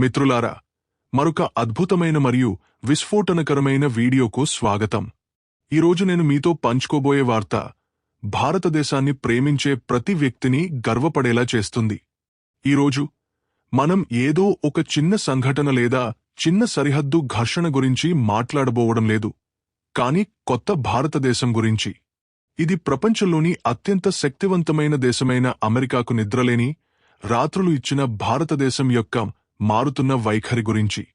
మిత్రులారా మరొక అద్భుతమైన మరియు విస్ఫోటనకరమైన వీడియోకు స్వాగతం. ఈరోజు నేను మీతో పంచుకోబోయే వార్త భారతదేశాన్ని ప్రేమించే ప్రతి వ్యక్తిని గర్వపడేలా చేస్తుంది. ఈరోజు మనం ఏదో ఒక చిన్న సంఘటన లేదా చిన్న సరిహద్దు ఘర్షణ గురించి మాట్లాడబోవడం లేదు కాని కొత్త భారతదేశం గురించి. ఇది ప్రపంచంలోని అత్యంత శక్తివంతమైన దేశమైన అమెరికాకు నిద్రలేని రాత్రులు ఇచ్చిన భారతదేశం యొక్క మారుతున్న వైఖరి గురించి.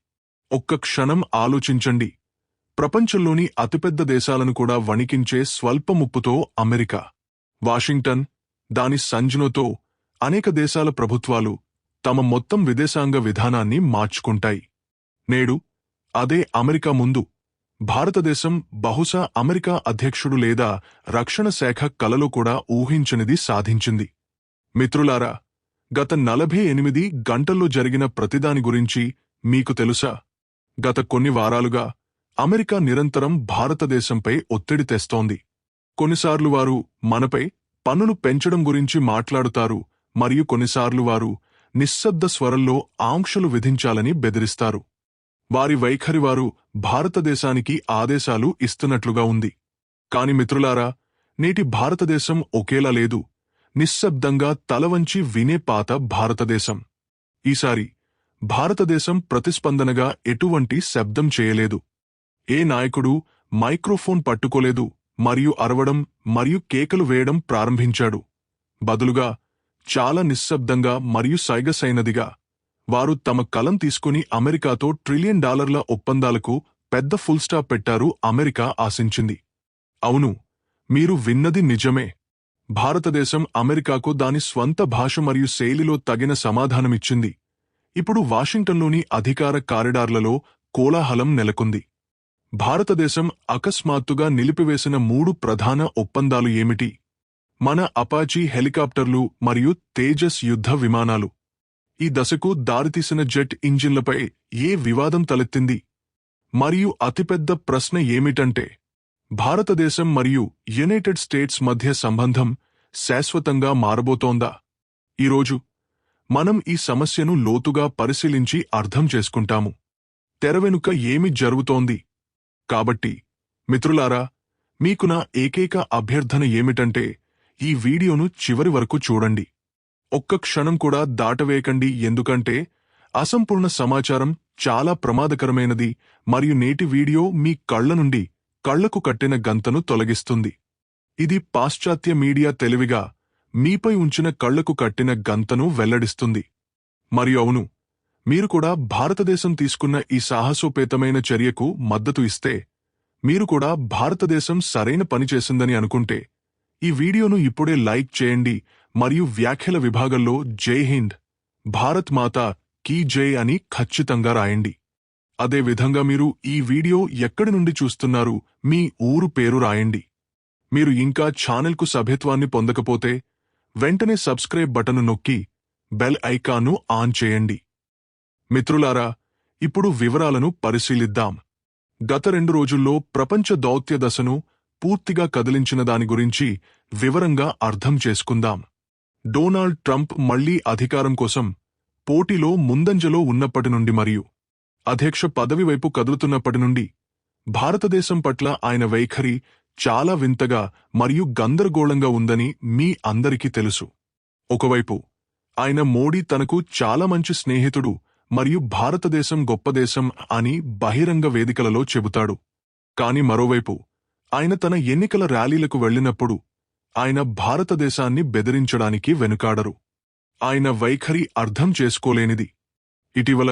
ఒక్క క్షణం ఆలోచించండి. ప్రపంచంలోని అతిపెద్ద దేశాలను కూడా వణికించే స్వల్ప ముప్పుతో అమెరికా. వాషింగ్టన్ దాని సంజ్ఞతో అనేక దేశాల ప్రభుత్వాలు తమ మొత్తం విదేశాంగ విధానాన్ని మార్చుకుంటాయి. నేడు అదే అమెరికా ముందు. భారతదేశం బహుశా అమెరికా అధ్యక్షుడు లేదా రక్షణ శాఖ కలలో కూడా ఊహించనిది సాధించింది. మిత్రులారా గత నలభై ఎనిమిది గంటల్లో జరిగిన ప్రతిదాని గురించి మీకు తెలుసా? గత కొన్ని వారాలుగా అమెరికా నిరంతరం భారతదేశంపై ఒత్తిడి తెస్తోంది. కొన్నిసార్లు వారు మనపై పన్నులు పెంచడం గురించి మాట్లాడుతారు మరియు కొన్నిసార్లు వారు నిశ్శబ్ద స్వరంలో ఆంక్షలు విధించాలని బెదిరిస్తారు. వారి వైఖరి వారు భారతదేశానికి ఆదేశాలు ఇస్తున్నట్లుగా ఉంది. కాని మిత్రులారా నేటి భారతదేశం ఒకేలా లేదు. నిశ్శబ్దంగా తలవంచి వినే పాత భారతదేశం. ఈసారి భారతదేశం ప్రతిస్పందనగా ఎటువంటి శబ్దం చేయలేదు. ఏ నాయకుడు మైక్రోఫోన్ పట్టుకోలేదు మరియు అరవడం మరియు కేకలు వేయడం ప్రారంభించాడు. బదులుగా చాలా నిశ్శబ్దంగా మరియు సైగసైనదిగా. వారు తమ కలం తీసుకుని అమెరికాతో ట్రిలియన్ డాలర్ల ఒప్పందాలకు పెద్ద ఫుల్ స్టాప్ పెట్టారు అమెరికా ఆశించింది. అవును మీరు విన్నది నిజమే. భారతదేశం అమెరికాకు దాని స్వంత భాష మరియు శైలిలో తగిన సమాధానమిచ్చింది. ఇప్పుడు వాషింగ్టన్లోని అధికార కారిడార్లలో కోలాహలం నెలకొంది. భారతదేశం అకస్మాత్తుగా నిలిపివేసిన మూడు ప్రధాన ఒప్పందాలు ఏమిటి? మన అపాచీ హెలికాప్టర్లు మరియు తేజస్ యుద్ధ విమానాలు. ఈ దశకు దారితీసిన జెట్ ఇంజిన్లపై ఏ వివాదం తలెత్తింది? మరియు అతిపెద్ద ప్రశ్న ఏమిటంటే భారతదేశం మరియు యునైటెడ్ స్టేట్స్ మధ్య సంబంధం శాశ్వతంగా మారబోతోందా? ఈరోజు మనం ఈ సమస్యను లోతుగా పరిశీలించి అర్థం చేసుకుంటాము. తెరవెనుక ఏమి జరుగుతోంది? కాబట్టి మిత్రులారా మీకు నా ఏకైక అభ్యర్థన ఏమిటంటే ఈ వీడియోను చివరి వరకు చూడండి. ఒక్క క్షణం కూడా దాటవేయకండి ఎందుకంటే అసంపూర్ణ సమాచారం చాలా ప్రమాదకరమైనది మరియు నేటి వీడియో మీ కళ్ళ నుండి కళ్ళకు కట్టిన గంతను తొలగిస్తుంది. ఇది పాశ్చాత్య మీడియా తెలివిగా మీపై ఉంచిన కళ్ళకు కట్టిన గంతను వెల్లడిస్తుంది. మరియు అవును మీరు కూడా భారతదేశం తీసుకున్న ఈ సాహసోపేతమైన చర్యకు మద్దతు ఇస్తే మీరు కూడా భారతదేశం సరైన పని చేసిందని అనుకుంటే ఈ వీడియోను ఇప్పుడే లైక్ చేయండి మరియు వ్యాఖ్యల విభాగంలో జై హింద్ భారత్ మాత కీ జై అని ఖచ్చితంగా రాయండి. అదే విధంగా మీరు ఈ వీడియో ఎక్కడి నుండి చూస్తున్నారు మీ ఊరు పేరు రాయండి. మీరు ఇంకా ఛానల్కు సభ్యత్వాన్ని పొందకపోతే వెంటనే సబ్స్క్రైబ్ బటను నొక్కి బెల్ ఐకాన్ను ఆన్ చేయండి. మిత్రులారా ఇప్పుడు వివరాలను పరిశీలిద్దాం. గత రెండు రోజుల్లో ప్రపంచ దౌత్య దశను పూర్తిగా కదిలించిన దాని గురించి వివరంగా అర్థం చేసుకుందాం. డొనాల్డ్ ట్రంప్ మళ్ళీ అధికారం కోసం పోటీలో ముందంజలో ఉన్నప్పటి నుండి మరియు అధ్యక్ష పదవి వైపు కదులుతున్నప్పటి నుండి భారతదేశం పట్ల ఆయన వైఖరి చాలా వింతగా మరియు గందరగోళంగా ఉందని మీ అందరికీ తెలుసు. ఒకవైపు ఆయన మోడీ తనకు చాలా మంచి స్నేహితుడు మరియు భారతదేశం గొప్ప దేశం అని బహిరంగ వేదికలలో చెబుతాడు. కాని మరోవైపు ఆయన తన ఎన్నికల ర్యాలీలకు వెళ్ళినప్పుడు ఆయన భారతదేశాన్ని బెదిరించడానికి వెనుకాడరు. ఆయన వైఖరి అర్థం చేసుకోలేనిది. ఇటీవల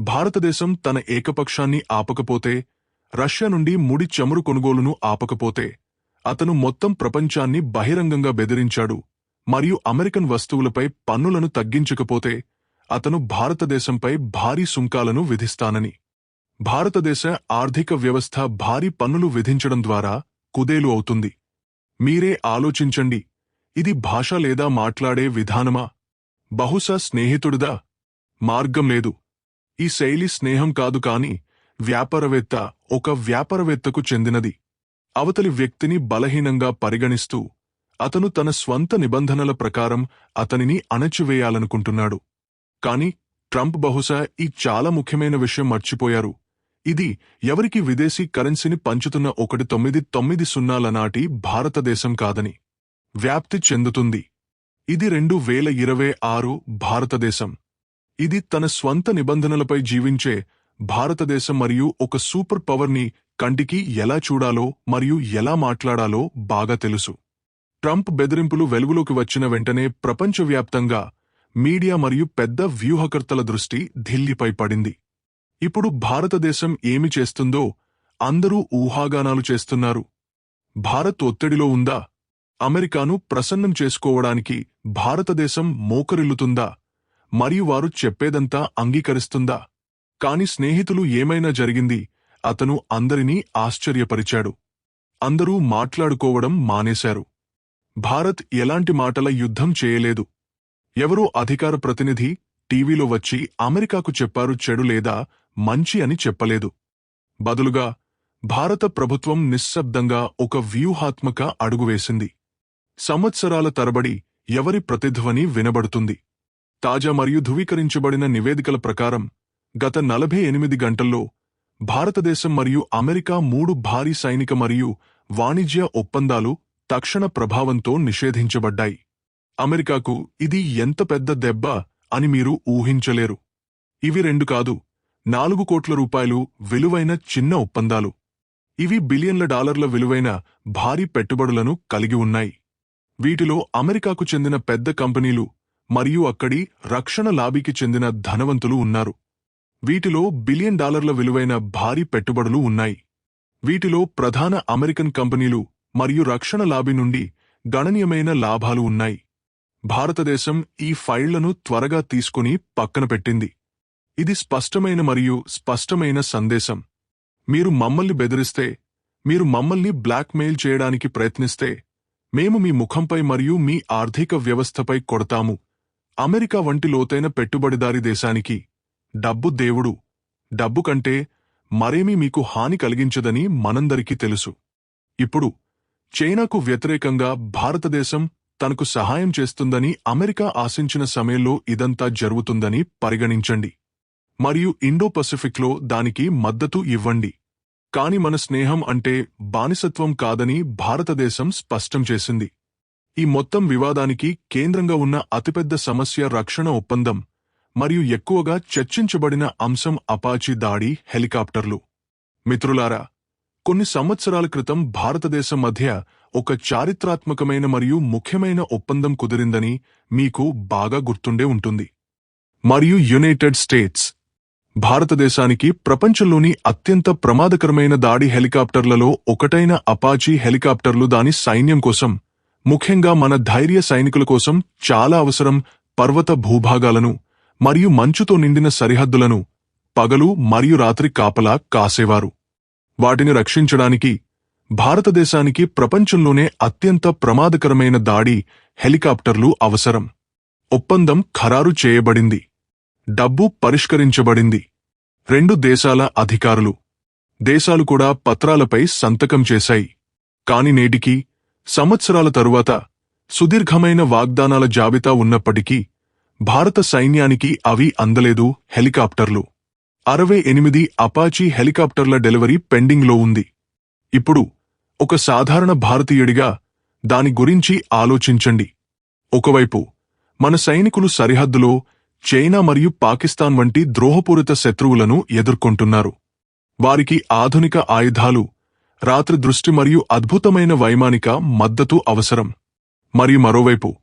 భారతదేశం తన ఏకపక్షాన్ని ఆపకపోతే రష్యా నుండి ముడి చమురు కొనుగోలును ఆపకపోతే అతను మొత్తం ప్రపంచాన్ని బహిరంగంగా బెదిరించాడు. మరియు అమెరికన్ వస్తువులపై పన్నులను తగ్గించకపోతే అతను భారతదేశంపై భారీ సుంకాలను విధిస్తానని. భారతదేశ ఆర్థిక వ్యవస్థ భారీ పన్నులు విధించడం ద్వారా కుదేలు అవుతుంది. మీరే ఆలోచించండి. ఇది భాష లేదా మాట్లాడే విధానమా? బహుశా స్నేహితుడిదా? మార్గం లేదు. ఈ శైలి స్నేహం కాదు కాని వ్యాపారవేత్త ఒక వ్యాపారవేత్తకు చెందినది. అవతలి వ్యక్తిని బలహీనంగా పరిగణిస్తూ అతను తన స్వంత నిబంధనల ప్రకారం అతనిని అణచివేయాలనుకుంటున్నాడు. కాని ట్రంప్ బహుశా ఈ చాలా ముఖ్యమైన విషయం మర్చిపోయారు. ఇది ఎవరికి విదేశీ కరెన్సీని పంచుతున్న ఒకటి తొమ్మిది తొమ్మిది సున్నాల నాటి భారతదేశం కాదని. వ్యాప్తి చెందుతుంది. ఇది రెండు వేల ఇరవై ఆరు భారతదేశం. ఇది తన స్వంత నిబంధనలపై జీవించే భారతదేశం మరియు ఒక సూపర్ పవర్ని కంటికి ఎలా చూడాలో మరియు ఎలా మాట్లాడాలో బాగా తెలుసు. ట్రంప్ బెదిరింపులు వెలుగులోకి వచ్చిన వెంటనే ప్రపంచవ్యాప్తంగా మీడియా మరియు పెద్ద వ్యూహకర్తల దృష్టి ఢిల్లీపై పడింది. ఇప్పుడు భారతదేశం ఏమి చేస్తుందో అందరూ ఊహాగానాలు చేస్తున్నారు. భారత్ ఒత్తిడిలో ఉందా? అమెరికాను ప్రసన్నం చేసుకోవడానికి భారతదేశం మోకరిల్లుతుందా? మరియు వారు చెప్పేదంతా అంగీకరిస్తుందా? కాని స్నేహితులు ఏమైనా జరిగింది? అతను అందరినీ ఆశ్చర్యపరిచాడు. అందరూ మాట్లాడుకోవడం మానేశారు. భారత్ ఎలాంటి మాటల యుద్ధం చేయలేదు. ఎవరో అధికార ప్రతినిధి టీవీలో వచ్చి అమెరికాకు చెప్పారు చెడు లేదా మంచి అని చెప్పలేదు. బదులుగా భారత ప్రభుత్వం నిశ్శబ్దంగా ఒక వ్యూహాత్మక అడుగువేసింది సంవత్సరాల తరబడి ఎవరి ప్రతిధ్వని వినబడుతుంది? తాజా మరియు ధృవీకరించబడిన నివేదికల ప్రకారం గత నలభై ఎనిమిది గంటల్లో భారతదేశం మరియు అమెరికా మూడు భారీ సైనిక మరియు వాణిజ్య ఒప్పందాలు తక్షణ ప్రభావంతో నిషేధించబడ్డాయి. అమెరికాకు ఇది ఎంత పెద్ద దెబ్బ అని మీరు ఊహించలేరు. ఇవి రెండు కాదు నాలుగు కోట్ల రూపాయలు విలువైన చిన్న ఒప్పందాలు. ఇవి బిలియన్ల డాలర్ల విలువైన భారీ పెట్టుబడులను కలిగి ఉన్నాయి. వీటిలో అమెరికాకు చెందిన పెద్ద కంపెనీలు మరియు అక్కడి రక్షణ లాబీకి చెందిన ధనవంతులు ఉన్నారు. వీటిలో బిలియన్ డాలర్ల విలువైన భారీ పెట్టుబడులు ఉన్నాయి. వీటిలో ప్రధాన అమెరికన్ కంపెనీలు మరియు రక్షణ లాబీ నుండి గణనీయమైన లాభాలు ఉన్నాయి. భారతదేశం ఈ ఫైళ్ళను త్వరగా తీసుకుని పక్కన పెట్టింది. ఇది స్పష్టమైన మరియు స్పష్టమైన సందేశం. మీరు మమ్మల్ని బెదిరిస్తే మీరు మమ్మల్ని బ్లాక్మెయిల్ చేయడానికి ప్రయత్నిస్తే మేము మీ ముఖంపై మరియు మీ ఆర్థిక వ్యవస్థపై కొడతాము. అమెరికా వంటి లోతైన పెట్టుబడిదారి దేశానికి డబ్బు దేవుడు. డబ్బు కంటే మరేమీ మీకు హాని కలిగించదని మనందరికీ తెలుసు. ఇప్పుడు చైనాకు వ్యతిరేకంగా భారతదేశం తనకు సహాయం చేస్తుందని అమెరికా ఆశించిన సమయంలో ఇదంతా జరుగుతుందని పరిగణించండి. మరియు ఇండో పసిఫిక్లో దానికి మద్దతు ఇవ్వండి. కాని మన స్నేహం అంటే బానిసత్వం కాదని భారతదేశం స్పష్టం చేసింది. ఈ మొత్తం వివాదానికి కేంద్రంగా ఉన్న అతిపెద్ద సమస్య రక్షణ ఒప్పందం మరియు ఎక్కువగా చర్చించబడిన అంశం అపాచీ దాడి హెలికాప్టర్లు. మిత్రులారా కొన్ని సంవత్సరాల క్రితం భారతదేశం మధ్య ఒక చారిత్రాత్మకమైన మరియు ముఖ్యమైన ఒప్పందం కుదిరిందని మీకు బాగా గుర్తుండే ఉంటుంది. మరియు యునైటెడ్ స్టేట్స్. భారతదేశానికి ప్రపంచంలోని అత్యంత ప్రమాదకరమైన దాడి హెలికాప్టర్లలో ఒకటైన అపాచీ హెలికాప్టర్లు దాని సైన్యం కోసం ముఖ్యంగా మన ధైర్య సైనికుల కోసం చాలా అవసరం పర్వత భూభాగాలను మరియు మంచుతో నిండిన సరిహద్దులను పగలు మరియు రాత్రి కాపలా కాసేవారు. వాటిని రక్షించడానికి భారతదేశానికి ప్రపంచంలోనే అత్యంత ప్రమాదకరమైన దాడి హెలికాప్టర్లు అవసరం. ఒప్పందం ఖరారు చేయబడింది. డబ్బు పరిష్కరించబడింది. రెండు దేశాల అధికారులు. దేశాలు కూడా పత్రాలపై సంతకం చేశాయి. కాని నేటికి సంవత్సరాల తరువాత సుదీర్ఘమైన వాగ్దానాల జాబితా ఉన్నప్పటికీ భారత సైన్యానికి అవి అందలేదు హెలికాప్టర్లు. అరవై ఎనిమిది అపాచీ హెలికాప్టర్ల డెలివరీ పెండింగ్లో ఉంది. ఇప్పుడు ఒక సాధారణ భారతీయుడిగా దాని గురించి ఆలోచించండి. ఒకవైపు మన సైనికులు సరిహద్దులో చైనా మరియు పాకిస్తాన్ వంటి ద్రోహపూరిత శత్రువులను ఎదుర్కొంటున్నారు. వారికి ఆధునిక ఆయుధాలు రాత్రి దృష్టి మరియు అద్భుతమైన వైమానిక మద్దతు అవసరం. మరియు మరోవైపు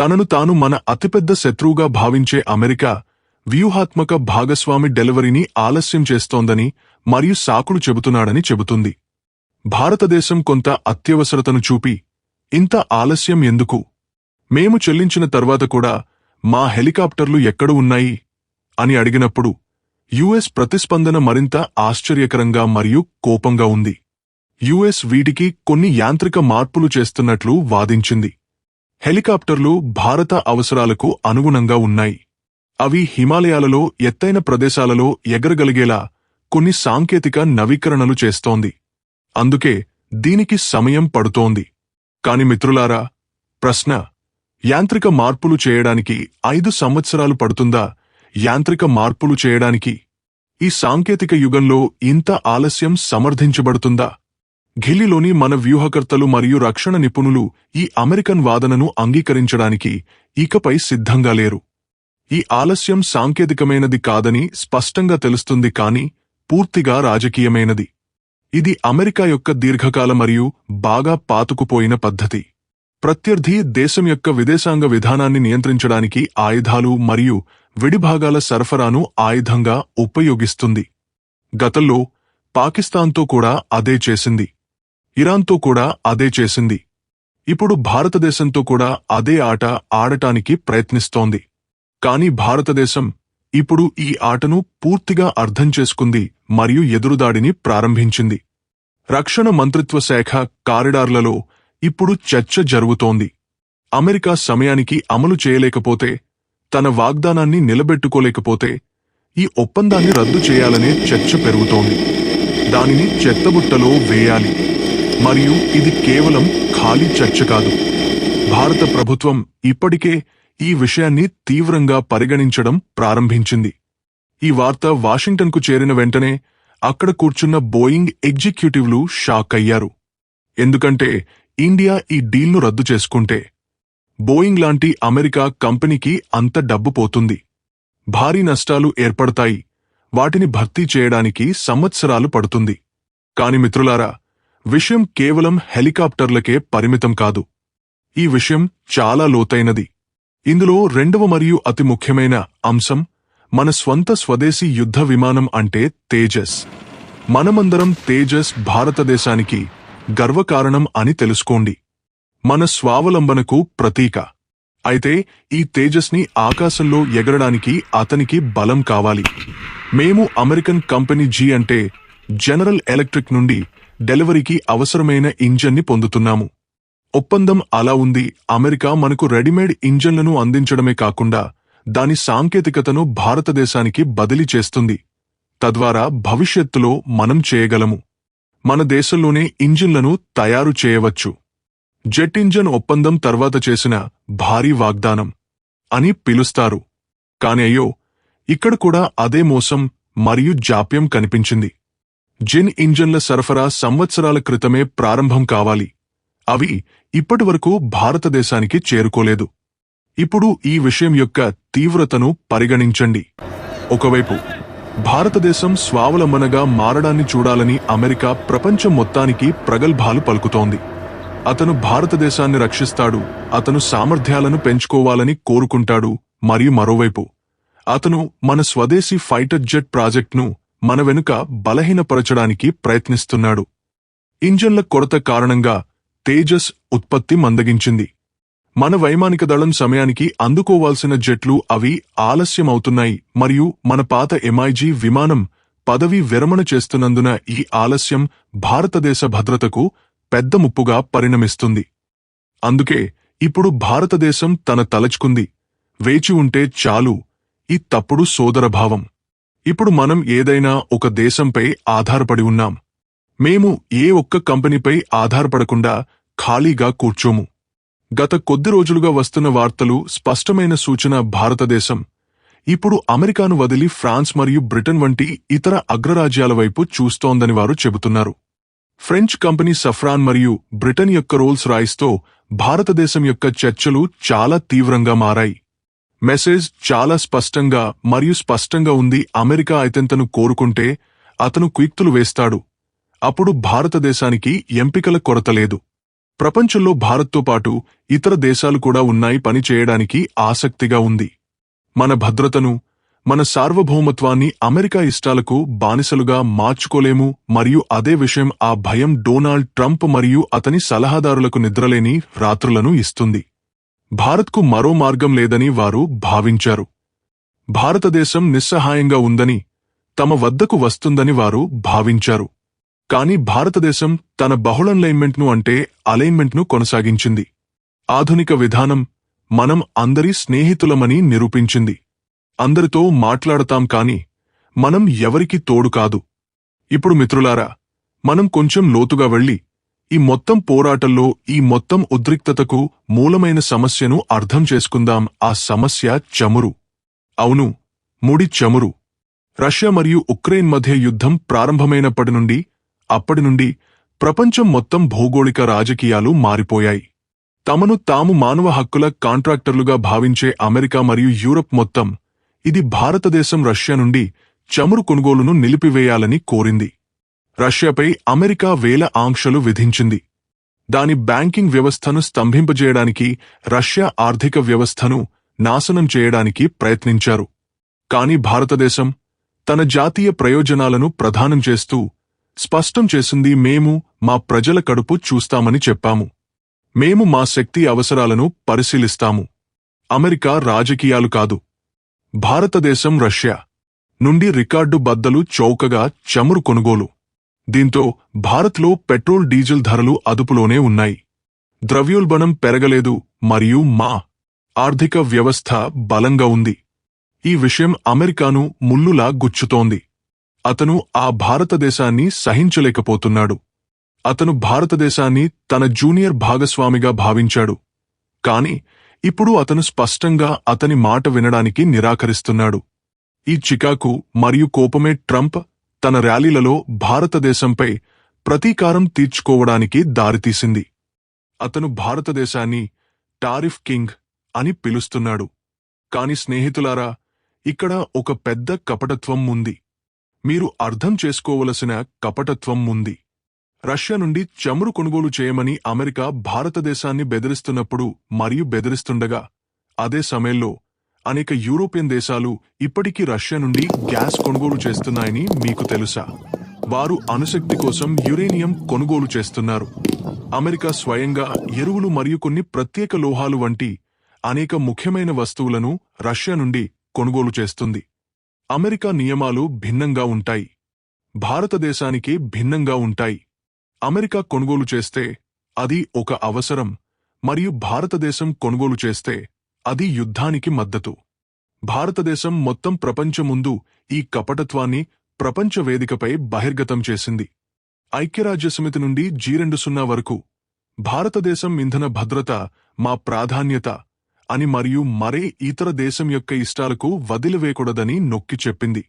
తనను తాను మన అతిపెద్ద శత్రువుగా భావించే అమెరికా వ్యూహాత్మక భాగస్వామి డెలివరీని ఆలస్యం చేస్తోందని మరియు సాకులు చెబుతున్నాడని చెబుతుంది. భారతదేశం కొంత అత్యవసరతను చూపి ఇంత ఆలస్యం ఎందుకు? మేము చెల్లించిన తర్వాత కూడా మా హెలికాప్టర్లు ఎక్కడ ఉన్నాయి? అని అడిగినప్పుడు యుఎస్ ప్రతిస్పందన మరింత ఆశ్చర్యకరంగా మరియు కోపంగా ఉంది. యుఎస్ వీటికి కొన్ని యాంత్రిక మార్పులు చేస్తున్నట్లు వాదించింది. హెలికాప్టర్లు భారత అవసరాలకు అనుగుణంగా ఉన్నాయి. అవి హిమాలయాలలో ఎత్తైన ప్రదేశాలలో ఎగరగలిగేలా కొన్ని సాంకేతిక నవీకరణలు చేస్తోంది. అందుకే దీనికి సమయం పడుతోంది. కాని మిత్రులారా ప్రశ్న యాంత్రిక మార్పులు చేయడానికి ఐదు సంవత్సరాలు పడుతుందా? యాంత్రిక మార్పులు చేయడానికి ఈ సాంకేతిక యుగంలో ఇంత ఆలస్యం సమర్థించబడుతుందా? ఘిల్లీలోని మన వ్యూహకర్తలు మరియు రక్షణ నిపుణులు ఈ అమెరికన్ వాదనను అంగీకరించడానికి ఇకపై సిద్ధంగా లేరు. ఈ ఆలస్యం సాంకేతికమైనది కాదని స్పష్టంగా తెలుస్తుంది కాని పూర్తిగా రాజకీయమైనది. ఇది అమెరికా యొక్క దీర్ఘకాల మరియు బాగా పాతుకుపోయిన పద్ధతి. ప్రత్యర్థి దేశం యొక్క విదేశాంగ విధానాన్ని నియంత్రించడానికి ఆయుధాలు మరియు విడిభాగాల సరఫరాను ఆయుధంగా ఉపయోగిస్తుంది. గతంలో పాకిస్తాన్తో కూడా అదే చేసింది. ఇరాన్తో కూడా అదే చేసింది. ఇప్పుడు భారతదేశంతో కూడా అదే ఆట ఆడటానికి ప్రయత్నిస్తోంది. కాని భారతదేశం ఇప్పుడు ఈ ఆటను పూర్తిగా అర్థం చేసుకుంది మరియు ఎదురుదాడిని ప్రారంభించింది. రక్షణ మంత్రిత్వ శాఖ కారిడార్లలో ఇప్పుడు చర్చ జరుగుతోంది. అమెరికా సమయానికి అమలు చేయలేకపోతే తన వాగ్దానాన్ని నిలబెట్టుకోలేకపోతే ఈ ఒప్పందాన్ని రద్దు చేయాలనే చర్చ పెరుగుతోంది. దానిని చెత్తబుట్టలో వేయాలి. మరియు ఇది కేవలం ఖాళీ చర్చ కాదు. భారత ప్రభుత్వం ఇప్పటికే ఈ విషయాన్ని తీవ్రంగా పరిగణించడం ప్రారంభించింది. ఈ వార్త వాషింగ్టన్కు చేరిన వెంటనే అక్కడ కూర్చున్న బోయింగ్ ఎగ్జిక్యూటివ్లు షాక్ అయ్యారు. ఎందుకంటే ఇండియా ఈ డీల్ను రద్దు చేసుకుంటే బోయింగ్ లాంటి అమెరికా కంపెనీకి అంత డబ్బు పోతుంది. భారీ నష్టాలు ఏర్పడతాయి. వాటిని భర్తీ చేయడానికి సంవత్సరాలు పడుతుంది. కాని మిత్రులారా విషయం కేవలం హెలికాప్టర్లకే పరిమితం కాదు. ఈ విషయం చాలా లోతైనది. ఇందులో రెండవ మరియు అతి ముఖ్యమైన అంశం మన స్వంత స్వదేశీ యుద్ధ విమానం అంటే తేజస్. మనమందరం తేజస్ భారతదేశానికి గర్వకారణం అని తెలుసుకోండి. మన స్వావలంబనకు ప్రతీక. అయితే ఈ తేజస్ని ఆకాశంలో ఎగరడానికి అతనికి బలం కావాలి. మేము అమెరికన్ కంపెనీ జీ అంటే జనరల్ ఎలక్ట్రిక్ నుండి డెలివరీకి అవసరమైన ఇంజన్ని పొందుతున్నాము. ఒప్పందం అలా ఉంది. అమెరికా మనకు రెడీమేడ్ ఇంజన్లను అందించడమే కాకుండా దాని సాంకేతికతను భారతదేశానికి బదిలీ చేస్తుంది. తద్వారా భవిష్యత్తులో మనం చేయగలము. మన దేశంలోనే ఇంజిన్లను తయారు చేయవచ్చు. జెట్ ఇంజన్ ఒప్పందం తర్వాత చేసిన భారీ వాగ్దానం అని పిలుస్తారు. కాని అయ్యో ఇక్కడ కూడా అదే మోసం మరియు జాప్యం కనిపించింది. జిన్ ఇంజన్ల సరఫరా సంవత్సరాల క్రితమే ప్రారంభం కావాలి. అవి ఇప్పటివరకు భారతదేశానికి చేరుకోలేదు. ఇప్పుడు ఈ విషయం యొక్క తీవ్రతను పరిగణించండి. ఒకవైపు భారతదేశం స్వావలంబనగా మారడాన్ని చూడాలని అమెరికా ప్రపంచం మొత్తానికి ప్రగల్భాలు పలుకుతోంది. అతను భారతదేశాన్ని రక్షిస్తాడు అతను సామర్థ్యాలను పెంచుకోవాలని కోరుకుంటాడు మరియు మరోవైపు అతను మన స్వదేశీ ఫైటర్ జెట్ ప్రాజెక్ట్ను మన వెనుక బలహీనపరచడానికి ప్రయత్నిస్తున్నాడు. ఇంజన్ల కొరత కారణంగా తేజస్ ఉత్పత్తి మందగించింది. మన వైమానిక దళం సమయానికి అందుకోవాల్సిన జెట్లు అవి ఆలస్యమవుతున్నాయి మరియు మన పాత ఎంఐజీ విమానం పదవి విరమణ చేస్తున్నందున ఈ ఆలస్యం భారతదేశ భద్రతకు పెద్ద ముప్పుగా పరిణమిస్తుంది. అందుకే ఇప్పుడు భారతదేశం తన తలచుకుంది. వేచి ఉంటే చాలు. ఈ తప్పుడు సోదరభావం. ఇప్పుడు మనం ఏదైనా ఒక దేశంపై ఆధారపడి ఉన్నాం. మేము ఏ ఒక్క కంపెనీపై ఆధారపడకుండా ఖాళీగా కూర్చోము. గత కొద్ది రోజులుగా వస్తున్న వార్తలు స్పష్టమైన సూచన భారతదేశం. ఇప్పుడు అమెరికాను వదిలి ఫ్రాన్స్ మరియు బ్రిటన్ వంటి ఇతర అగ్రరాజ్యాల వైపు చూస్తోందని వారు చెబుతున్నారు. ఫ్రెంచ్ కంపెనీ సఫ్రాన్ మరియు బ్రిటన్ యొక్క రోల్స్ రాయిస్తో భారతదేశం యొక్క చర్చలు చాలా తీవ్రంగా మారాయి. మెసేజ్ చాలా స్పష్టంగా మరియు స్పష్టంగా ఉంది. అమెరికా అతెంతను కోరుకుంటే అతను క్విక్తులు వేస్తాడు. అప్పుడు భారతదేశానికి ఎంపికల కొరత లేదు. ప్రపంచంలో భారత్తో పాటు ఇతర దేశాలు కూడా ఉన్నాయి పని చేయడానికి ఆసక్తిగా ఉంది. మన భద్రతను మన సార్వభౌమత్వాన్ని అమెరికా ఇష్టాలకు బానిసలుగా మార్చుకోలేము మరియు అదే విషయం ఆ భయం డొనాల్డ్ ట్రంప్ మరియు అతని సలహాదారులకు నిద్రలేని రాత్రులను ఇస్తుంది. భారత్కు మరో మార్గం లేదని వారు భావించారు. భారతదేశం నిస్సహాయంగా ఉందని తమ వద్దకు వస్తుందని వారు భావించారు. కాని భారతదేశం తన బహుళన్లైన్మెంట్ను అంటే అలైన్మెంట్ను కొనసాగించింది. ఆధునిక విధానం మనం అందరి స్నేహితులమని నిరూపించింది. అందరితో మాట్లాడతాం కాని మనం ఎవరికి తోడు కాదు. ఇప్పుడు మిత్రులారా మనం కొంచెం లోతుగా వెళ్ళి ఈ మొత్తం పోరాటంలో ఈ మొత్తం ఉద్రిక్తతకు మూలమైన సమస్యను అర్థం చేసుకుందాం. ఆ సమస్య చమురు. అవును ముడి చమురు. రష్యా మరియు ఉక్రెయిన్ మధ్య యుద్ధం ప్రారంభమైనప్పటి నుండి అప్పటి నుండి ప్రపంచం మొత్తం భౌగోళిక రాజకీయాలు మారిపోయాయి. తమను తాము మానవ హక్కుల కాంట్రాక్టర్లుగా భావించే అమెరికా మరియు యూరప్ మొత్తం ఇది భారతదేశం రష్యా నుండి చమురు కొనుగోలును నిలిపివేయాలని కోరింది. రష్యాపై అమెరికా వేల ఆంక్షలు విధించింది. దాని బ్యాంకింగ్ వ్యవస్థను స్తంభింపజేయడానికి రష్యా ఆర్థిక వ్యవస్థను నాశనం చేయడానికి ప్రయత్నించారు. కాని భారతదేశం తన జాతీయ ప్రయోజనాలను ప్రదానం చేస్తూ స్పష్టం చేసింది మేము మా ప్రజల కడుపు చూస్తామని చెప్పాము. మేము మా శక్తి అవసరాలను పరిశీలిస్తాము. అమెరికా రాజకీయాలు కాదు. భారతదేశం రష్యా నుండి రికార్డు బద్దలు చౌకగా చమురు కొనుగోలు. దీంతో భారత్లో పెట్రోల్ డీజిల్ ధరలు అదుపులోనే ఉన్నాయి. ద్రవ్యోల్బణం పెరగలేదు మరియు మా ఆర్థిక వ్యవస్థ బలంగా ఉంది. ఈ విషయం అమెరికాను ముల్లులా గుచ్చుతోంది. అతను ఆ భారతదేశాన్ని సహించలేకపోతున్నాడు. అతను భారతదేశాన్ని తన జూనియర్ భాగస్వామిగా భావించాడు. కాని ఇప్పుడు అతను స్పష్టంగా అతని మాట వినడానికి నిరాకరిస్తున్నాడు. ఈ చికాకు మరియు కోపమే ట్రంప్ తన ర్యాలీలలో భారతదేశంపై ప్రతీకారం తీర్చుకోవడానికి దారితీసింది. అతను భారతదేశాన్ని టారిఫ్ కింగ్ అని పిలుస్తున్నాడు. కాని స్నేహితులారా ఇక్కడ ఒక పెద్ద కపటత్వం ఉంది. మీరు అర్థం చేసుకోవలసిన కపటత్వం ఉంది. రష్యా నుండి చమురు కొనుగోలు చేయమని అమెరికా భారతదేశాన్ని బెదిరిస్తున్నప్పుడు మరియు బెదిరిస్తుండగా అదే సమయంలో అనేక యూరోపియన్ దేశాలు ఇప్పటికీ రష్యా నుండి గ్యాస్ కొనుగోలు చేస్తున్నాయని మీకు తెలుసా? వారు అణుశక్తి కోసం యురేనియం కొనుగోలు చేస్తున్నారు. అమెరికా స్వయంగా ఎరువులు మరియు కొన్ని ప్రత్యేక లోహాలు వంటి అనేక ముఖ్యమైన వస్తువులను రష్యా నుండి కొనుగోలు చేస్తుంది. అమెరికా నియమాలు భిన్నంగా ఉంటాయి. భారతదేశానికి భిన్నంగా ఉంటాయి. అమెరికా కొనుగోలు చేస్తే అది ఒక అవసరం మరియు భారతదేశం కొనుగోలు చేస్తే అది యుద్ధానికి మద్దతు. భారతదేశం మొత్తం ప్రపంచం ముందు ఈ కపటత్వాన్ని ప్రపంచ వేదికపై బహిర్గతం చేసింది. ఐక్యరాజ్యసమితి నుండి జీ రెండు సున్నా వరకు భారతదేశం ఇంధన భద్రత మా ప్రాధాన్యత అని మరియు మరే ఇతర దేశం యొక్క ఇష్టాలకు వదిలివేయకూడదని నొక్కి చెప్పింది.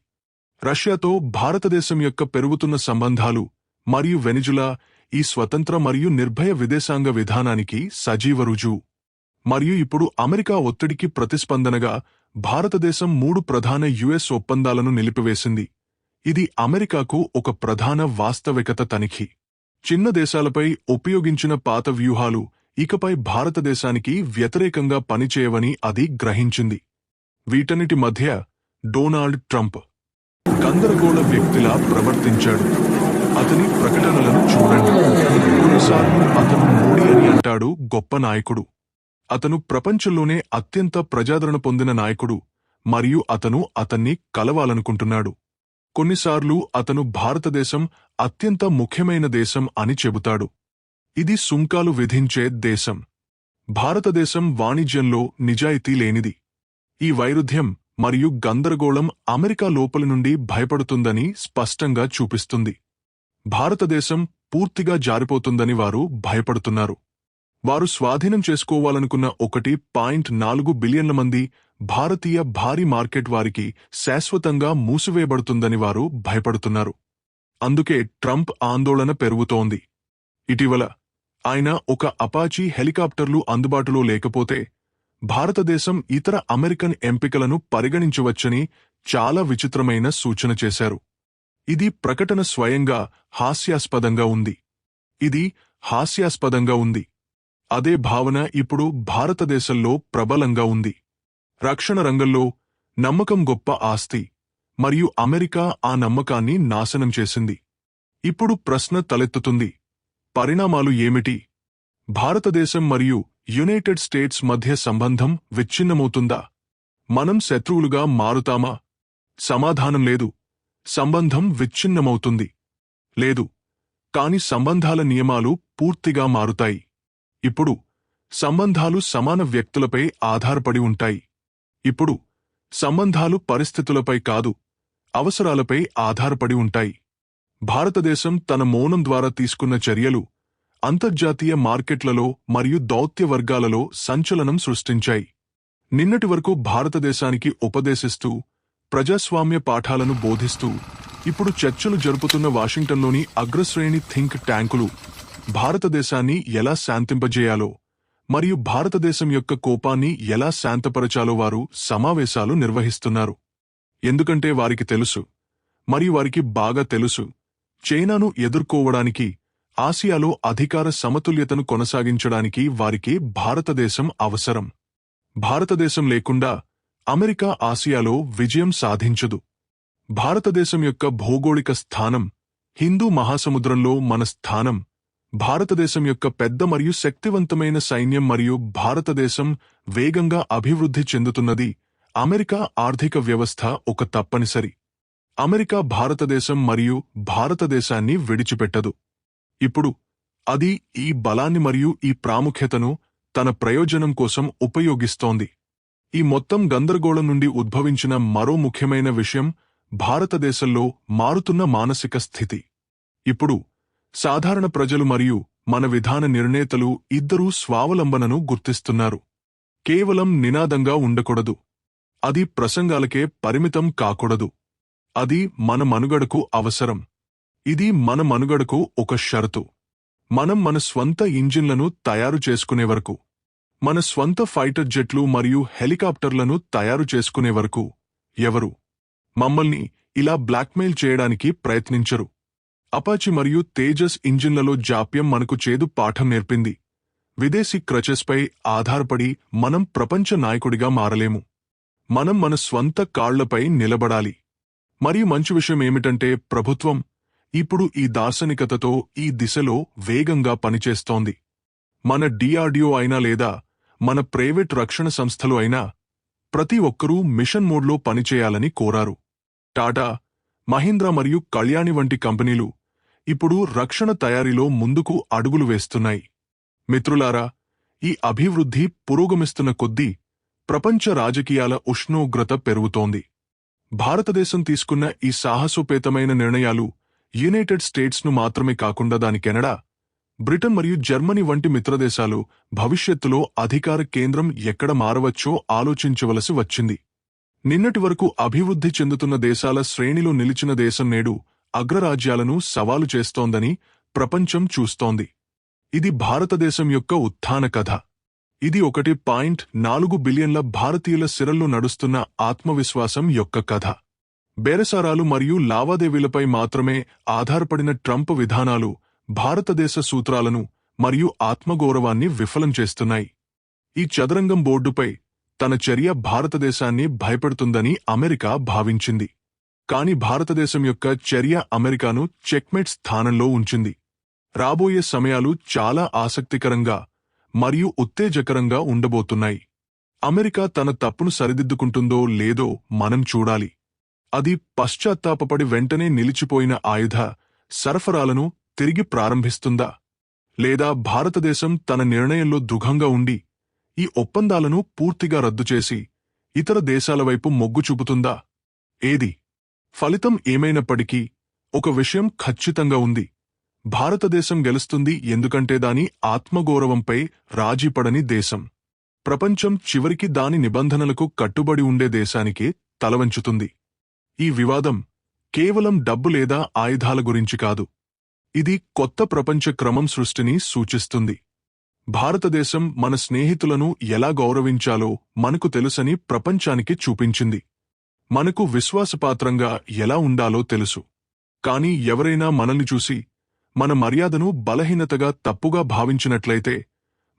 రష్యాతో భారతదేశం యొక్క పెరుగుతున్న సంబంధాలు మరియు వెనిజులా ఈ స్వతంత్ర మరియు నిర్భయ విదేశాంగ విధానానికి సజీవ రుజువు. మరియు ఇప్పుడు అమెరికా ఒత్తిడికి ప్రతిస్పందనగా భారతదేశం మూడు ప్రధాన యుఎస్ ఒప్పందాలను నిలిపివేసింది. ఇది అమెరికాకు ఒక ప్రధాన వాస్తవికత తనిఖీ. చిన్న దేశాలపై ఉపయోగించిన పాత వ్యూహాలు ఇకపై భారతదేశానికి వ్యతిరేకంగా పనిచేయవని అది గ్రహించింది. వీటన్నిటి మధ్య డొనాల్డ్ ట్రంప్ గందరగోళ వ్యక్తిలా ప్రవర్తించాడు. అతని ప్రకటనలను చూడండి. కొన్నిసార్లు అతను మోడీ అని అంటాడు గొప్ప నాయకుడు. అతను ప్రపంచంలోనే అత్యంత ప్రజాదరణ పొందిన నాయకుడు మరియు అతను అతన్ని కలవాలనుకుంటున్నాడు. కొన్నిసార్లు అతను భారతదేశం అత్యంత ముఖ్యమైన దేశం అని చెబుతాడు. ఇది సుంకాలు విధించే దేశం. భారతదేశం వాణిజ్యంలో నిజాయితీ లేనిది. ఈ వైరుధ్యం మరియు గందరగోళం అమెరికా లోపలి నుండి భయపడుతుందని స్పష్టంగా చూపిస్తుంది. భారతదేశం పూర్తిగా జారిపోతుందని వారు భయపడుతున్నారు. వారు స్వాధీనం చేసుకోవాలనుకున్న ఒకటి పాయింట్ నాలుగు బిలియన్ల మంది భారతీయ భారీ మార్కెట్ వారికి శాశ్వతంగా మూసివేయబడుతుందని వారు భయపడుతున్నారు. అందుకే ట్రంప్ ఆందోళన పెరుగుతోంది. ఇటీవల ఆయన ఒక అపాచీ హెలికాప్టర్లు అందుబాటులో లేకపోతే భారతదేశం ఇతర అమెరికన్ ఎంపికలను పరిగణించవచ్చని చాలా విచిత్రమైన సూచన చేశారు. ఇది ప్రకటన స్వయంగా హాస్యాస్పదంగా ఉంది. ఇది హాస్యాస్పదంగా ఉంది. అదే భావన ఇప్పుడు భారతదేశంలో ప్రబలంగా ఉంది. రక్షణ రంగంలో నమ్మకం గొప్ప ఆస్తి మరియు అమెరికా ఆ నమ్మకాన్ని నాశనం చేసింది. ఇప్పుడు ప్రశ్న తలెత్తుతుంది పరిణామాలు ఏమిటి? భారతదేశం మరియు యునైటెడ్ స్టేట్స్ మధ్య సంబంధం విచ్ఛిన్నమవుతుందా? మనం శత్రువులుగా మారుతామా? సమాధానం లేదు సంబంధం విచ్ఛిన్నమవుతుంది. లేదు కాని సంబంధాల నియమాలు పూర్తిగా మారుతాయి. ఇప్పుడు సంబంధాలు సమాన వ్యక్తులపై ఆధారపడి ఉంటాయి. ఇప్పుడు సంబంధాలు పరిస్థితులపై కాదు అవసరాలపై ఆధారపడి ఉంటాయి. భారతదేశం తన మౌనం ద్వారా తీసుకున్న చర్యలు అంతర్జాతీయ మార్కెట్లలో మరియు దౌత్య వర్గాలలో సంచలనం సృష్టించాయి. నిన్నటి వరకు భారతదేశానికి ఉపదేశిస్తూ ప్రజాస్వామ్య పాఠాలను బోధిస్తూ ఇప్పుడు చర్చలు జరుపుతున్న వాషింగ్టన్లోని అగ్రశ్రేణి థింక్ ట్యాంకులు భారతదేశాన్ని ఎలా శాంతింపజేయాలో మరియు భారతదేశం యొక్క కోపాన్ని ఎలా శాంతపరచాలో వారు సమావేశాలు నిర్వహిస్తున్నారు. ఎందుకంటే వారికి తెలుసు మరియు వారికి బాగా తెలుసు చైనాను ఎదుర్కోవడానికి ఆసియాలో అధికార సమతుల్యతను కొనసాగించడానికి వారికి భారతదేశం అవసరం. భారతదేశం లేకుండా అమెరికా ఆసియాలో విజయం సాధించదు. భారతదేశం యొక్క భౌగోళిక స్థానం హిందూ మహాసముద్రంలో మన స్థానం భారతదేశం యొక్క పెద్ద మరియు శక్తివంతమైన సైన్యం మరియు భారతదేశం వేగంగా అభివృద్ధి చెందుతున్నది అమెరికా ఆర్థిక వ్యవస్థ ఒక తప్పనిసరి. అమెరికా భారతదేశం మరియు భారతదేశాన్ని విడిచిపెట్టదు. ఇప్పుడు అది ఈ బలాన్ని మరియు ఈ ప్రాముఖ్యతను తన ప్రయోజనం కోసం ఉపయోగిస్తోంది. ఈ మొత్తం గందరగోళం నుండి ఉద్భవించిన మరో ముఖ్యమైన విషయం భారతదేశంలో మారుతున్న మానసిక స్థితి. ఇప్పుడు సాధారణ ప్రజలు మరియు మన విధాన నిర్ణేతలు ఇద్దరూ స్వావలంబనను గుర్తిస్తున్నారు. కేవలం నినాదంగా ఉండకూడదు. అది ప్రసంగాలకే పరిమితం కాకూడదు. అది మన మనుగడకు అవసరం. ఇది మన మనుగడకు ఒక షరతు. మనం మన స్వంత ఇంజిన్లను తయారు చేసుకునే వరకు మన స్వంత ఫైటర్ జెట్లు మరియు హెలికాప్టర్లను తయారు చేసుకునే వరకు ఎవరు మమ్మల్ని ఇలా బ్లాక్మెయిల్ చేయడానికి ప్రయత్నించరు. అపాచి మరియు తేజస్ ఇంజిన్లలో జాప్యం మనకు చేదు పాఠం నేర్పింది. విదేశీ క్రచెస్పై ఆధారపడి మనం ప్రపంచ నాయకుడిగా మారలేము. మనం మన స్వంత కాళ్ళపై నిలబడాలి. మరియు మంచి విషయం ఏమిటంటే ప్రభుత్వం ఇప్పుడు ఈ దార్శనికతతో ఈ దిశలో వేగంగా పనిచేస్తోంది. మన డిఆర్డిఓ అయినా లేదా మన ప్రైవేట్ రక్షణ సంస్థలు అయినా ప్రతి ఒక్కరూ మిషన్ మోడ్లో పనిచేయాలని కోరారు. టాటా మహీంద్రా మరియు కళ్యాణి వంటి కంపెనీలు ఇప్పుడు రక్షణ తయారీలో ముందుకు అడుగులు వేస్తున్నాయి. మిత్రులారా ఈ అభివృద్ధి పురోగమిస్తున్న కొద్దీ ప్రపంచ రాజకీయాల ఉష్ణోగ్రత పెరుగుతోంది. భారతదేశం తీసుకున్న ఈ సాహసోపేతమైన నిర్ణయాలు యునైటెడ్ స్టేట్స్ను మాత్రమే కాకుండా దాని కెనడా బ్రిటన్ మరియు జర్మనీ వంటి మిత్రదేశాలు భవిష్యత్తులో అధికార కేంద్రం ఎక్కడ మారవచ్చో ఆలోచించవలసి వచ్చింది. నిన్నటి వరకు అభివృద్ధి చెందుతున్న దేశాల శ్రేణిలో నిలిచిన దేశం నేడు అగ్రరాజ్యాలను సవాలు చేస్తోందని ప్రపంచం చూస్తోంది. ఇది భారతదేశం యొక్క ఉత్థాన కథ. ఇది ఒకటి పాయింట్ నాలుగు బిలియన్ల భారతీయుల సిరల్లో నడుస్తున్న ఆత్మవిశ్వాసం యొక్క కథ. బేరసారాలు మరియు లావాదేవీలపై మాత్రమే ఆధారపడిన ట్రంప్ విధానాలు భారతదేశ సూత్రాలను మరియు ఆత్మగౌరవాన్ని విఫలం చేస్తున్నాయి. ఈ చదరంగం బోర్డుపై తన చర్య భారతదేశాన్ని భయపెడుతుందని అమెరికా భావించింది. కాని భారతదేశం యొక్క చర్య అమెరికాను చెక్మెట్ స్థానంలో ఉంచింది. రాబోయే సమయాలు చాలా ఆసక్తికరంగా మరియు ఉత్తేజకరంగా ఉండబోతున్నాయి. అమెరికా తన తప్పును సరిదిద్దుకుంటుందో లేదో మనం చూడాలి. అది పశ్చాత్తాపపడి వెంటనే నిలిచిపోయిన ఆయుధ సరఫరాలను తిరిగి ప్రారంభిస్తుందా? లేదా భారతదేశం తన నిర్ణయంలో దుఃఖంగా ఉండి ఈ ఒప్పందాలను పూర్తిగా రద్దు చేసి ఇతర దేశాల వైపు మొగ్గు చూపుతుందా? ఏది? ఫలితం ఏమైనప్పటికీ ఒక విషయం ఖచ్చితంగా ఉంది. భారతదేశం గెలుస్తుంది ఎందుకంటే దాని ఆత్మగౌరవంపై రాజీపడని దేశం. ప్రపంచం చివరికి దాని నిబంధనలకు కట్టుబడి ఉండే దేశానికే తలవంచుతుంది. ఈ వివాదం కేవలం డబ్బు లేదా ఆయుధాల గురించి కాదు. ఇది కొత్త ప్రపంచ క్రమం సృష్టిని సూచిస్తుంది. భారతదేశం మన స్నేహితులను ఎలా గౌరవించాలో మనకు తెలుసని ప్రపంచానికి చూపించింది. మనకు విశ్వాసపాత్రంగా ఎలా ఉండాలో తెలుసు. కాని ఎవరైనా మనల్ని చూసి మన మర్యాదను బలహీనతగా తప్పుగా భావించినట్లయితే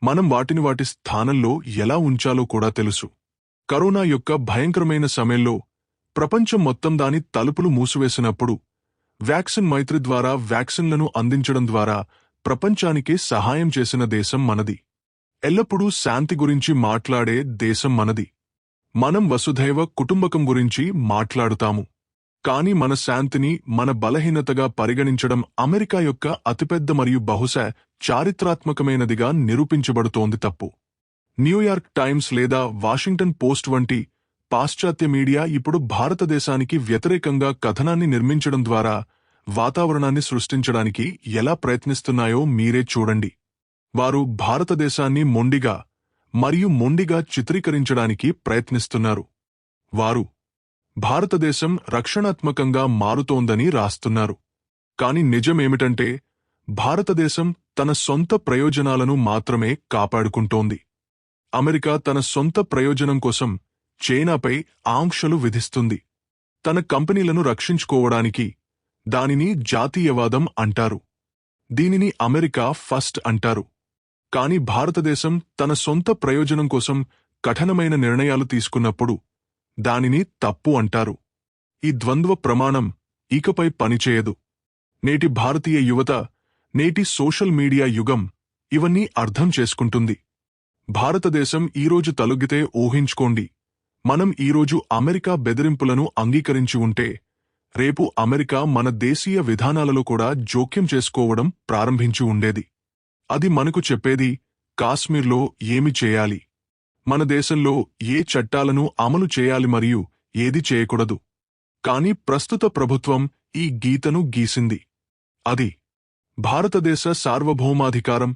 మనం వాటిని వాటి స్థానంలో ఎలా ఉంచాలో కూడా తెలుసు. కరోనా యొక్క భయంకరమైన సమయంలో ప్రపంచం మొత్తం దాని తలుపులు మూసివేసినప్పుడు వ్యాక్సిన్ మైత్రి ద్వారా వ్యాక్సిన్లను అందించడం ద్వారా ప్రపంచానికి సహాయం చేసిన దేశం మనది. ఎల్లప్పుడూ శాంతి గురించి మాట్లాడే దేశం మనది. మనం వసుధైవ కుటుంబకం గురించి మాట్లాడుతాము. కాని మన శాంతిని మన బలహీనతగా పరిగణించడం అమెరికా యొక్క అతిపెద్ద మరియు బహుశా చారిత్రాత్మకమైనదిగా నిరూపించబడుతోంది తప్పు. న్యూయార్క్ టైమ్స్ లేదా వాషింగ్టన్ పోస్ట్ వంటి పాశ్చాత్య మీడియా ఇప్పుడు భారతదేశానికి వ్యతిరేకంగా కథనాన్ని నిర్మించడం ద్వారా వాతావరణాన్ని సృష్టించడానికి ఎలా ప్రయత్నిస్తున్నాయో మీరే చూడండి. వారు భారతదేశాన్ని మొండిగా మరియు మొండిగా చిత్రీకరించడానికి ప్రయత్నిస్తున్నారు. వారు భారతదేశం రక్షణాత్మకంగా మారుతోందని రాస్తున్నారు. కాని నిజమేమిటంటే భారతదేశం తన సొంత ప్రయోజనాలను మాత్రమే కాపాడుకుంటోంది. అమెరికా తన సొంత ప్రయోజనం కోసం చైనాపై ఆంక్షలు విధిస్తుంది. తన కంపెనీలను రక్షించుకోవడానికి దానిని జాతీయవాదం అంటారు. దీనిని అమెరికా ఫస్ట్ అంటారు. కాని భారతదేశం తన సొంత ప్రయోజనం కోసం కఠినమైన నిర్ణయాలు తీసుకున్నప్పుడు దానిని తప్పు అంటారు. ఈ ద్వంద్వ ప్రమాణం ఇకపై పనిచేయదు. నేటి భారతీయ యువత నేటి సోషల్ మీడియా యుగం ఇవన్నీ అర్థం చేసుకుంటుంది. భారతదేశం ఈరోజు తలుగితే ఊహించుకోండి. మనం ఈరోజు అమెరికా బెదిరింపులను అంగీకరించి ఉంటే రేపు అమెరికా మన దేశీయ విధానాలలో కూడా జోక్యం చేసుకోవడం ప్రారంభించి ఉండేది. అది మనకు చెప్పేది కాశ్మీర్లో ఏమి చేయాలి? మన దేశంలో ఏ చట్టాలను అమలు చేయాలి మరియు ఏది చేయకూడదు? కాని ప్రస్తుత ప్రభుత్వం ఈ గీతను గీసింది. అది భారతదేశ సార్వభౌమాధికారం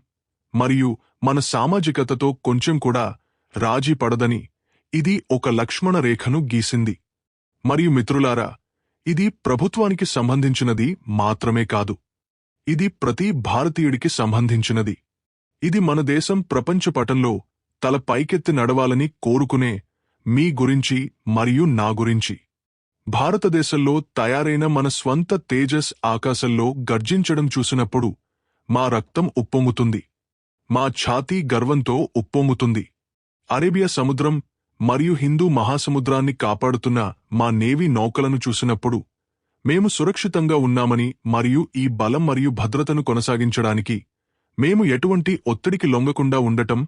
మరియు మన సామాజికతతో కొంచెం కూడా రాజీ పడదని ఇది ఒక లక్ష్మణ రేఖను గీసింది. మరియు మిత్రులారా ఇది ప్రభుత్వానికి సంబంధించినది మాత్రమే కాదు. ఇది ప్రతి భారతీయుడికి సంబంధించినది. ఇది మన దేశం ప్రపంచ పటంలో తల పైకెత్తి నడవాలని కోరుకునే మీ గురించి మరియు నా గురించి. భారతదేశంలో తయారైన మన స్వంత తేజస్ ఆకాశంలో గర్జించడం చూసినప్పుడు మా రక్తం ఉప్పొంగుతుంది. మా ఛాతీ గర్వంతో ఉప్పొంగుతుంది. అరేబియా సముద్రం మరియు హిందూ మహాసముద్రాన్ని కాపాడుతున్న మా నేవీ నౌకలను చూసినప్పుడు మేము సురక్షితంగా ఉన్నామని మరియు ఈ బలం మరియు భద్రతను కొనసాగించడానికి మేము ఎటువంటి ఒత్తిడికి లొంగకుండా ఉండటం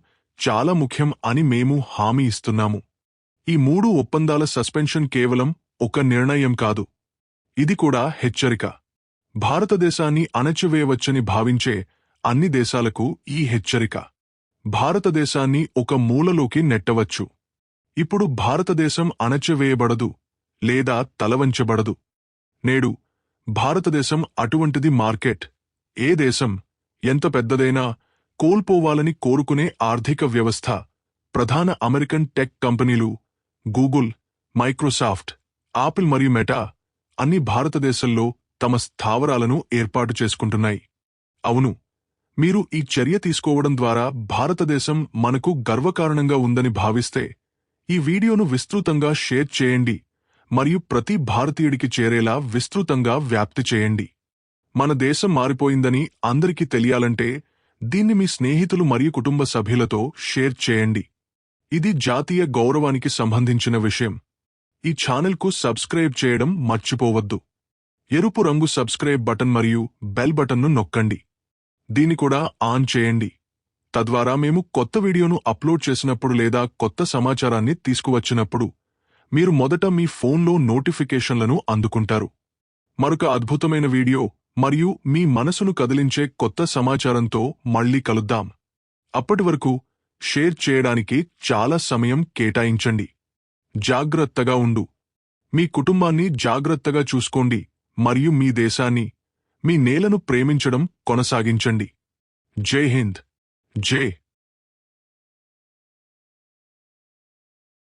చాలా ముఖ్యం అని మేము హామీ ఇస్తున్నాము. ఈ మూడు ఒప్పందాల సస్పెన్షన్ కేవలం ఒక నిర్ణయం కాదు. ఇది కూడా హెచ్చరిక. భారతదేశాన్ని అణచివేయవచ్చని భావించే అన్ని దేశాలకు ఈ హెచ్చరిక. భారతదేశాన్ని ఒక మూలలోకి నెట్టవచ్చు. ఇప్పుడు భారతదేశం అణచివేయబడదు లేదా తలవంచబడదు. నేడు భారతదేశం అటువంటిది మార్కెట్. ఏ దేశం ఎంత పెద్దదైనా కోల్పోవాలని కోరుకునే ఆర్థిక వ్యవస్థ. ప్రధాన అమెరికన్ టెక్ కంపెనీలు గూగుల్ మైక్రోసాఫ్ట్ ఆపిల్ మరియు మెటా అన్ని భారతదేశంలో తమ స్థావరాలను ఏర్పాటు చేసుకుంటున్నాయి. అవును మీరు ఈ చర్య తీసుకోవడం ద్వారా భారతదేశం మనకు గర్వకారణంగా ఉందని భావిస్తే ఈ వీడియోను విస్తృతంగా షేర్ చేయండి. మరియు ప్రతి భారతీయుడికి చేరేలా విస్తృతంగా వ్యాప్తి చేయండి. మన దేశం మారిపోయిందని అందరికీ తెలియాలంటే దీన్ని మీ స్నేహితులు మరియు కుటుంబ సభ్యులతో షేర్ చేయండి. ఇది జాతీయ గౌరవానికి సంబంధించిన విషయం. ఈ ఛానల్కు సబ్స్క్రైబ్ చేయడం మర్చిపోవద్దు. ఎరుపు రంగు సబ్స్క్రైబ్ బటన్ మరియు బెల్ బటన్ను నొక్కండి. దీన్ని కూడా ఆన్ చేయండి. తద్వారా మేము కొత్త వీడియోను అప్లోడ్ చేసినప్పుడు లేదా కొత్త సమాచారాన్ని తీసుకువచ్చినప్పుడు మీరు మొదట మీ ఫోన్లో నోటిఫికేషన్లను అందుకుంటారు. మరొక అద్భుతమైన వీడియో మరియు మీ మనసును కదిలించే కొత్త సమాచారంతో మళ్ళీ కలుద్దాం. అప్పటి వరకు షేర్ చేయడానికి చాలా సమయం కేటాయించండి. జాగ్రత్తగా ఉండు. మీ కుటుంబాన్ని జాగ్రత్తగా చూసుకోండి మరియు మీ దేశాన్ని మీ నేలను ప్రేమించడం కొనసాగించండి. జై హింద్. జై